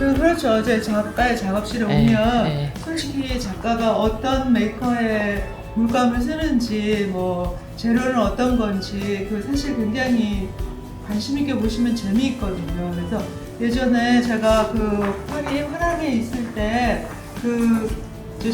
그렇죠. 이제 작가의 작업실에 네, 오면 네. 솔직히 작가가 어떤 메이커의 물감을 쓰는지 뭐 재료는 어떤 건지 그 사실 굉장히 관심 있게 보시면 재미있거든요. 그래서 예전에 제가 그 파리 화랑에 있을 때그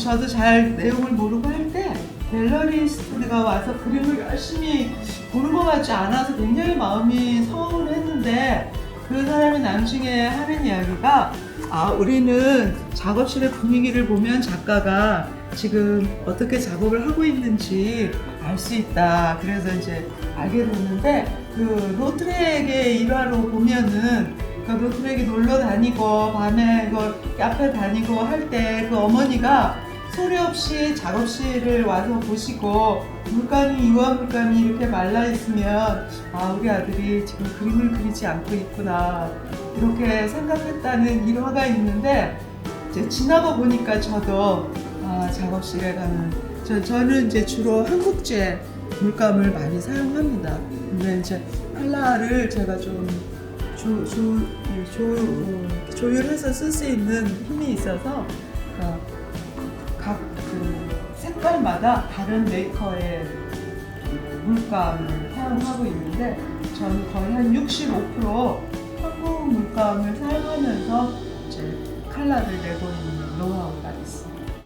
저도 잘 내용을 모르고 할 때 갤러리스트가 와서 그림을 열심히 보는 것 같지 않아서 굉장히 마음이 서운했는데 그 사람이 나중에 하는 이야기가 아 우리는 작업실의 분위기를 보면 작가가 지금 어떻게 작업을 하고 있는지 알 수 있다. 그래서 이제 알게 됐는데 그 로트렉의 일화로 보면은 그 로트렉이 놀러 다니고 밤에 그 카페 다니고 할 때 그 어머니가 소리 없이 작업실을 와서 보시고 물감이 유화 물감이 이렇게 말라 있으면 아 우리 아들이 지금 그림을 그리지 않고 있구나 이렇게 생각했다는 일화가 있는데 이제 지나고 보니까 저도 아, 작업실에 가면 저, 저는 이제 주로 한국제 물감을 많이 사용합니다. 근데 이제 칼라를 제가 좀 조, 조, 이 조, 어, 조율해서 쓸 수 있는 힘이 있어서 색깔마다 다른 메이커의 그 물감을 사용하고 있는데 저는 거의 한 65% 한국 물감을 사용하면서 이제 칼라를 내고 있는 노하우가 있습니다.